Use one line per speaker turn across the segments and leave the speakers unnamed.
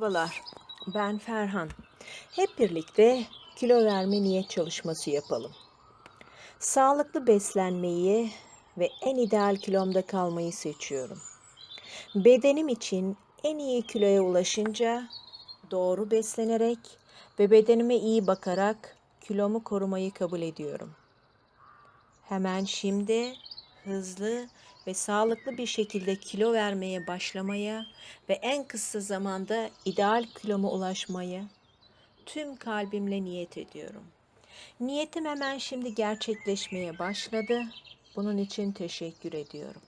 Merhabalar, ben Ferhan. Hep birlikte kilo verme niyet çalışması yapalım. Sağlıklı beslenmeyi ve en ideal kilomda kalmayı seçiyorum. Bedenim için en iyi kiloya ulaşınca doğru beslenerek ve bedenime iyi bakarak kilomu korumayı kabul ediyorum. Hemen şimdi hızlı ve sağlıklı bir şekilde kilo vermeye başlamaya ve en kısa zamanda ideal kiloma ulaşmayı tüm kalbimle niyet ediyorum. Niyetim hemen şimdi gerçekleşmeye başladı. Bunun için teşekkür ediyorum.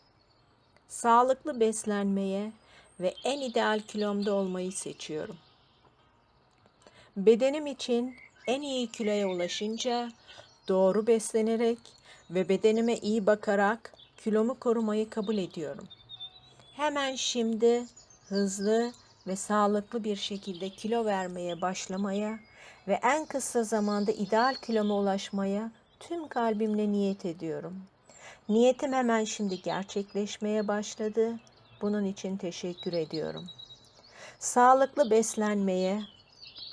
Sağlıklı beslenmeye ve en ideal kilomda olmayı seçiyorum. Bedenim için en iyi kiloya ulaşınca doğru beslenerek ve bedenime iyi bakarak kilomu korumayı kabul ediyorum. Hemen şimdi hızlı ve sağlıklı bir şekilde kilo vermeye başlamaya ve en kısa zamanda ideal kiloma ulaşmaya tüm kalbimle niyet ediyorum. Niyetim hemen şimdi gerçekleşmeye başladı. Bunun için teşekkür ediyorum. Sağlıklı beslenmeye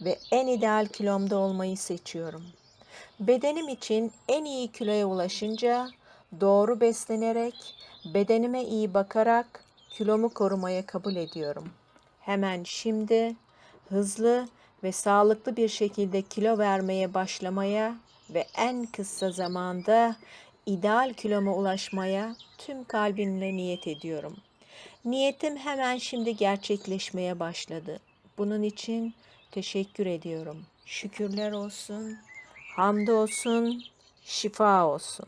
ve en ideal kilomda olmayı seçiyorum. Bedenim için en iyi kiloya ulaşınca doğru beslenerek, bedenime iyi bakarak kilomu korumaya kabul ediyorum. Hemen şimdi hızlı ve sağlıklı bir şekilde kilo vermeye başlamaya ve en kısa zamanda ideal kiloma ulaşmaya tüm kalbimle niyet ediyorum. Niyetim hemen şimdi gerçekleşmeye başladı. Bunun için teşekkür ediyorum. Şükürler olsun, hamd olsun, şifa olsun.